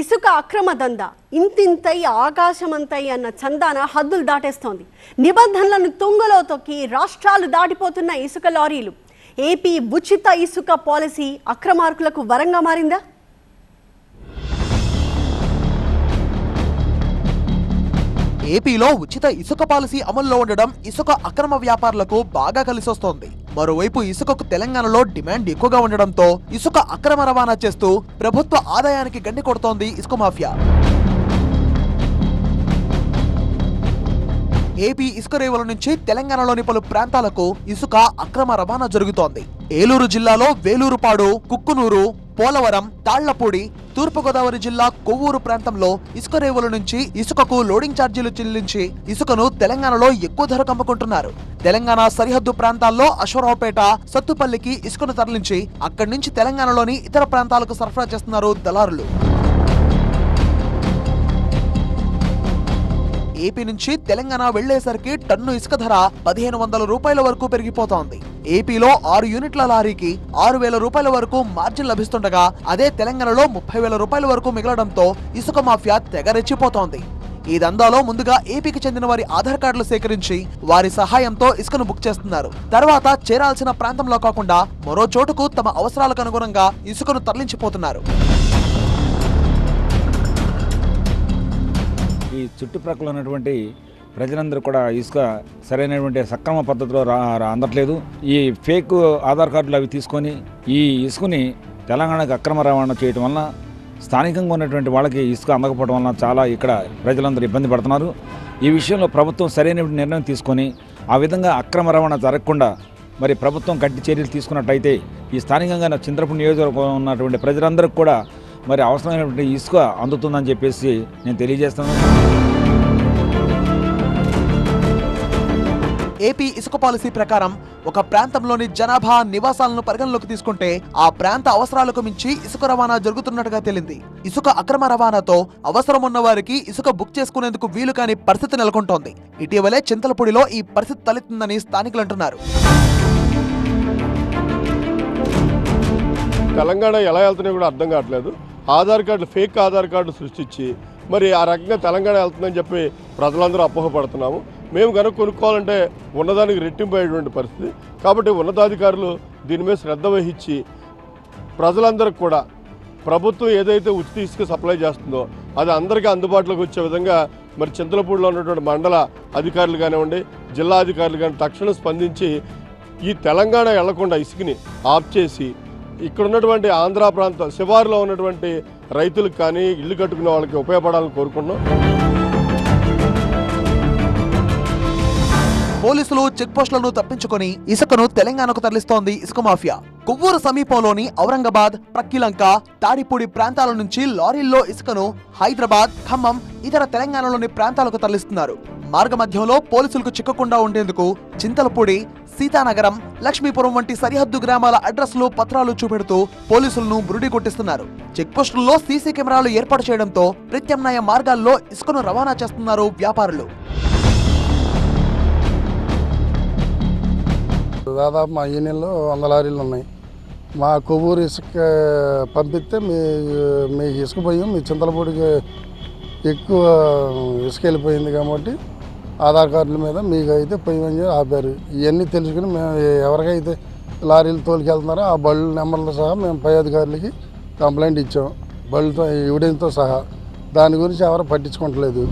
ఇసుక అక్రమ దంద ఇంతింతై ఆకాశమంతై అన్న చందాన హద్దులు దాటేస్తోంది. నిబంధనలను తుంగలో తొక్కి రాష్ట్రాలు దాటిపోతున్న ఇసుక లారీలు. ఏపీ ఉచిత ఇసుక పాలసీ అక్రమార్కులకు వరంగా మారిందా? ఏపీలో ఉచిత ఇసుక పాలసీ అమల్లో ఉండడం ఇసుక అక్రమ వ్యాపారులకు బాగా కలిసొస్తోంది. మరోవైపు ఇసుకకు తెలంగాణలో డిమాండ్ ఎక్కువగా ఉండడంతో ఇసుక అక్రమ రవాణా చేస్తూ ప్రభుత్వ ఆదాయానికి గండి కొడుతోంది ఇసుక మాఫియా. ఏపీ ఇసుక రేవుల నుంచి తెలంగాణలోని పలు ప్రాంతాలకు ఇసుక అక్రమ రవాణా జరుగుతోంది. ఏలూరు జిల్లాలో వేలూరుపాడు కుక్కునూరు పోలవరం తాళ్ళపూడి తూర్పుగోదావరి జిల్లా కొవ్వూరు ప్రాంతంలో ఇసుక రేవుల నుంచి ఇసుకకు లోడింగ్ ఛార్జీలు చెల్లించి ఇసుకను తెలంగాణలో ఎక్కువ ధరకు అమ్ముకుంటున్నారు. తెలంగాణ సరిహద్దు ప్రాంతాల్లో అశ్వరావుపేట సత్తుపల్లికి ఇసుకను తరలించి అక్కడి నుంచి తెలంగాణలోని ఇతర ప్రాంతాలకు సరఫరా చేస్తున్నారు దళారులు. ఏపీ నుంచి తెలంగాణ వెళ్ళేసరికి టన్ను ఇసుక ధర పదిహేను వందల రూపాయల వరకు పెరిగిపోతోంది. ఏపీలో ఆరు యూనిట్ల లారీకి ఆరు వేల రూపాయల వరకు మార్జిన్ లభిస్తుండగా అదే తెలంగాణలో ముప్పై వేల రూపాయల వరకు మిగలడంతో ఇసుక మాఫియా తెగ రెచ్చిపోతోంది ఈ దందాలో ముందుగా ఏపీకి చెందిన వారి ఆధార్ కార్డులు సేకరించి వారి సహాయంతో ఇసుకను బుక్ చేస్తున్నారు. తర్వాత చేరాల్సిన ప్రాంతంలో కాకుండా మరో చోటుకు తమ అవసరాలకు అనుగుణంగా ఇసుకను తరలించిపోతున్నారు. ఈ చుట్టుప్రక్కల ఉన్నటువంటి ప్రజలందరూ కూడా ఇసుక సరైనటువంటి సక్రమ పద్ధతిలో రా అందట్లేదు. ఈ ఫేక్ ఆధార్ కార్డులు అవి తీసుకొని ఈ ఇసుకని తెలంగాణకు అక్రమ రవాణా చేయటం వలన స్థానికంగా ఉన్నటువంటి వాళ్ళకి ఇసుక అందకపోవడం వలన చాలా ఇక్కడ ప్రజలందరూ ఇబ్బంది పడుతున్నారు. ఈ విషయంలో ప్రభుత్వం సరైన నిర్ణయం తీసుకొని ఆ విధంగా అక్రమ రవాణా జరగకుండా మరి ప్రభుత్వం గట్టి చర్యలు తీసుకున్నట్టయితే ఈ స్థానికంగా నా నియోజకవర్గం ఉన్నటువంటి ప్రజలందరికీ కూడా మరి అవసరమైనటువంటి ఇసుక అందుతుందని చెప్పేసి నేను తెలియజేస్తున్నాను. ఏపీ ఇసుక పాలసీ ప్రకారం ఒక ప్రాంతంలోని జనాభా నివాసాలను పరిగణలోకి తీసుకుంటే ఆ ప్రాంత అవసరాలకు మించి ఇసుక రవాణా జరుగుతున్నట్టుగా తేలింది. ఇసుక అక్రమ రవాణాతో అవసరం ఉన్న వారికి ఇసుక బుక్ చేసుకునేందుకు వీలు కాని పరిస్థితి నెలకొంటోంది. ఇటీవలే చింతలపూడిలో ఈ పరిస్థితి తలెత్తిందని స్థానికులు అంటున్నారు. తెలంగాణ ఎలా వెళ్తున్నాయో కూడా అర్థం కావట్లేదు. ఆధార్ కార్డు ఫేక్ ఆధార్ కార్డులు సృష్టించి మరి ఆ రకంగా తెలంగాణ వెళ్తుందని చెప్పి ప్రజలందరూ అపోహపడుతున్నాము మేము కనుక కొనుక్కోవాలంటే ఉన్నదానికి రెట్టింపు అయ్యేటువంటి పరిస్థితి. కాబట్టి ఉన్నతాధికారులు దీని మీద శ్రద్ధ వహించి ప్రజలందరికీ కూడా ప్రభుత్వం ఏదైతే ఉచిత ఇసుక సప్లై చేస్తుందో అది అందరికీ అందుబాటులోకి వచ్చే విధంగా మరి చింతలపూడిలో ఉన్నటువంటి మండల అధికారులు కానివ్వండి జిల్లా అధికారులు కానీ తక్షణం స్పందించి ఈ తెలంగాణ వెళ్ళకుండా ఇసుకని ఆఫ్ చేసి ఇక్కడ ఉన్నటువంటి ఆంధ్ర ప్రాంతం శివారులో ఉన్నటువంటి రైతులకు కానీ ఇల్లు కట్టుకునే వాళ్ళకి ఉపయోగపడాలని కోరుకుంటున్నాం. పోలీసులు చెక్ పోస్టులను తప్పించుకొని ఇసుకను తెలంగాణకు తరలిస్తోంది ఇసుక మాఫియా. కొవ్వూరు సమీపంలోని ఔరంగాబాద్ ప్రక్కిలంక తాడిపూడి ప్రాంతాల నుంచి లారీల్లో ఇసుకను హైదరాబాద్ ఖమ్మం ఇతర తెలంగాణలోని ప్రాంతాలకు తరలిస్తున్నారు. మార్గమధ్యంలో పోలీసులకు చిక్కకుండా ఉండేందుకు చింతలపూడి సీతానగరం లక్ష్మీపురం వంటి సరిహద్దు గ్రామాల అడ్రస్లు పత్రాలు చూపెడుతూ పోలీసులను బురుడి కొట్టిస్తున్నారు. చెక్పోస్టుల్లో సీసీ కెమెరాలు ఏర్పాటు చేయడంతో ప్రత్యామ్నాయ మార్గాల్లో ఇసుకను రవాణా చేస్తున్నారు వ్యాపారులు. దాదాపు మా యూనియన్లో వంద లారీలు ఉన్నాయి. మా కొవ్వూరు ఇసుక పంపిస్తే మీ మీ ఇసుక పోయాం మీ చింతలపూడికి ఎక్కువ ఇసుక వెళ్ళిపోయింది కాబట్టి ఆధార్ కార్డుల మీద మీకు అయితే పోయమని చెప్పి ఆపారు. ఇవన్నీ తెలుసుకుని మేము ఎవరికైతే లారీలు తోలుకెళ్తున్నారో ఆ బళ్ళు నెంబర్లు సహా మేము పై అధికారులకి కంప్లైంట్ ఇచ్చాం. బళ్ళుతో ఎవిడెన్స్తో సహా. దాని గురించి ఎవరు పట్టించుకోవట్లేదు.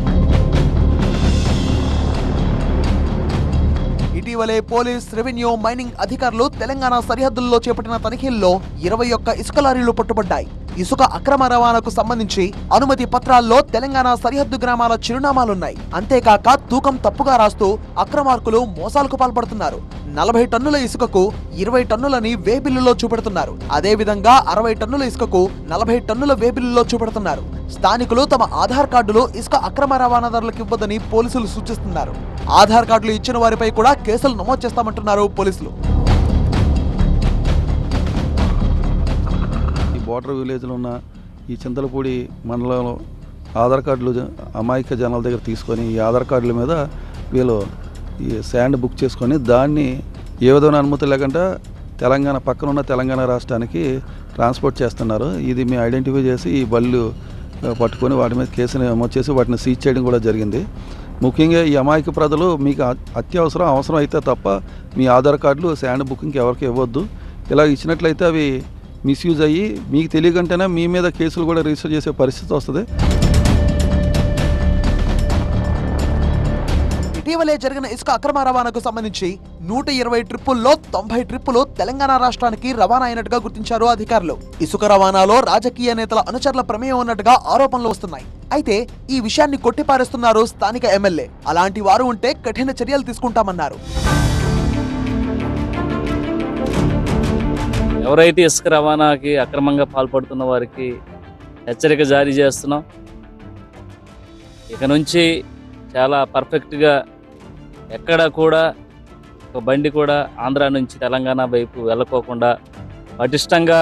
ఇటీవలే పోలీస్ రెవెన్యూ మైనింగ్ అధికారులు తెలంగాణ సరిహద్దుల్లో చేపట్టిన తనిఖీల్లో ఇరవై ఒక్క ఇసుక లారీలు పట్టుబడ్డాయి. ఇసుక అక్రమ రవాణాకు సంబంధించి అనుమతి పత్రాల్లో తెలంగాణ సరిహద్దు గ్రామాల చిరునామాలున్నాయి. అంతేకాక తూకం తప్పుగా రాస్తూ అక్రమార్కులు మోసాలకు పాల్పడుతున్నారు. నలభై టన్నుల ఇసుకకు ఇరవై టన్నులని వేబిల్లులో చూపెడుతున్నారు. అదేవిధంగా అరవై టన్నుల ఇసుకకు నలభై టన్నుల వేబిల్లులో చూపెడుతున్నారు. స్థానికులు తమ ఆధార్ కార్డులు ఇసుక అక్రమ రవాణాదారులకు ఇవ్వదని పోలీసులు సూచిస్తున్నారు. ఆధార్ కార్డులు ఇచ్చిన వారిపై కూడా కేసులు నమోదు చేస్తామంటున్నారు పోలీసులు. ఈ బోర్డర్ విలేజ్లో ఉన్న ఈ చింతలపూడి మండలంలో ఆధార్ కార్డులు జ- అమాయక జనాల దగ్గర తీసుకొని ఈ ఆధార్ కార్డుల మీద వీళ్ళు ఈ శాండ్ బుక్ చేసుకొని దాన్ని ఏ విధమైన అనుమతి లేకుండా తెలంగాణ పక్కన ఉన్న తెలంగాణ రాష్ట్రానికి ట్రాన్స్పోర్ట్ చేస్తున్నారు. ఇది మేము ఐడెంటిఫై చేసి ఈ బళ్ళు పట్టుకొని వాటి మీద కేసుని నమోదు చేసి వాటిని సీజ్ చేయడం కూడా జరిగింది. ముఖ్యంగా ఈ అమాయక ప్రజలు మీకు అత్యవసరం అవసరం అయితే తప్ప మీ ఆధార్ కార్డులు శాండ్ బుకింగ్కి ఎవరికి ఇవ్వద్దు. ఇలా ఇచ్చినట్లయితే అవి మిస్యూజ్ అయ్యి మీకు తెలియకంటేనే మీ మీద కేసులు కూడా రిజిస్టర్ చేసే పరిస్థితి వస్తుంది. ఇటీవలే జరిగిన ఇసుక అక్రమ రవాణాకు సంబంధించి నూట ఇరవై ట్రిప్పుల్లో తొంభై ట్రిప్పులు తెలంగాణ రాష్ట్రానికి రవాణా అయినట్టుగా గుర్తించారు అధికారులు. ఇసుక రవాణాలో రాజకీయ నేతల అనుచరుల ప్రమేయం ఉన్నట్టుగా ఆరోపణలు వస్తున్నాయి. అయితే ఈ విషయాన్ని కొట్టిపారేస్తున్నారు స్థానిక ఎమ్మెల్యే. అలాంటి వారు ఉంటే కఠిన చర్యలు తీసుకుంటామన్నారు. ఎవరైతే ఇసుక రవాణాకి అక్రమంగా పాల్పడుతున్న వారికి హెచ్చరిక జారీ చేస్తున్నాం. ఇక నుంచి చాలా పర్ఫెక్ట్గా ఎక్కడ కూడా ఒక బండి కూడా ఆంధ్ర నుంచి తెలంగాణ వైపు వెళ్ళకోకుండా పటిష్టంగా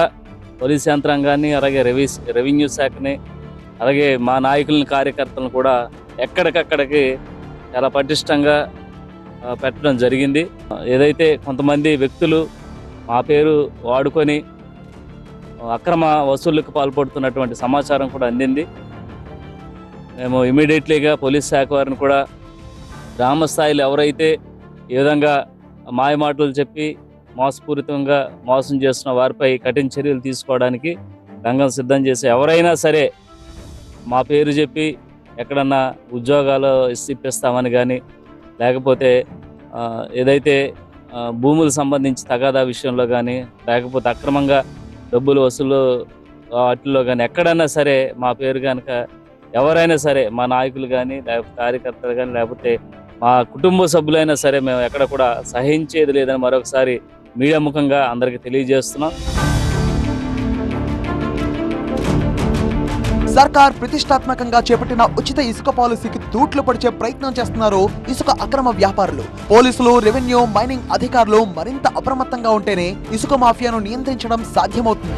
పోలీస్ యంత్రాంగాన్ని అలాగే రెవీ రెవెన్యూ శాఖని అలాగే మా నాయకులని కార్యకర్తలను కూడా ఎక్కడికక్కడికి చాలా పటిష్టంగా పెట్టడం జరిగింది. ఏదైతే కొంతమంది వ్యక్తులు మా పేరు వాడుకొని అక్రమ వసూళ్ళకు పాల్పడుతున్నటువంటి సమాచారం కూడా అందింది. మేము ఇమీడియట్లీగా పోలీస్ శాఖ వారిని కూడా గ్రామస్థాయిలో ఎవరైతే ఏ విధంగా మాయమాటలు చెప్పి మోసపూరితంగా మోసం చేస్తున్న వారిపై కఠిన చర్యలు తీసుకోవడానికి రంగం సిద్ధం చేసి ఎవరైనా సరే మా పేరు చెప్పి ఎక్కడన్నా ఉద్యోగాలు ఇప్పిస్తామని కానీ లేకపోతే ఏదైతే భూములకు సంబంధించి తగాదా విషయంలో కానీ లేకపోతే అక్రమంగా డబ్బులు వసూలు వాటిల్లో కానీ ఎక్కడైనా సరే మా పేరు కనుక ఎవరైనా సరే మా నాయకులు కానీ లేకపోతే కార్యకర్తలు కానీ లేకపోతే మా కుటుంబ సభ్యులైనా సరే మేము ఎక్కడ కూడా సహించేది లేదని మరొకసారి మీడియా ముఖంగా అందరికీ తెలియజేస్తున్నాం. సర్కార్ ప్రతిష్టాత్మకంగా చేపట్టిన ఉచిత ఇసుక పాలసీకి తూట్లు పడిచే ప్రయత్నం చేస్తున్నారు ఇసుక అక్రమ వ్యాపారులు. పోలీసులు రెవెన్యూ మైనింగ్ అధికారులు మరింత అప్రమత్తంగా ఉంటేనే ఇసుక మాఫియాను నియంత్రించడం సాధ్యమవుతుంది.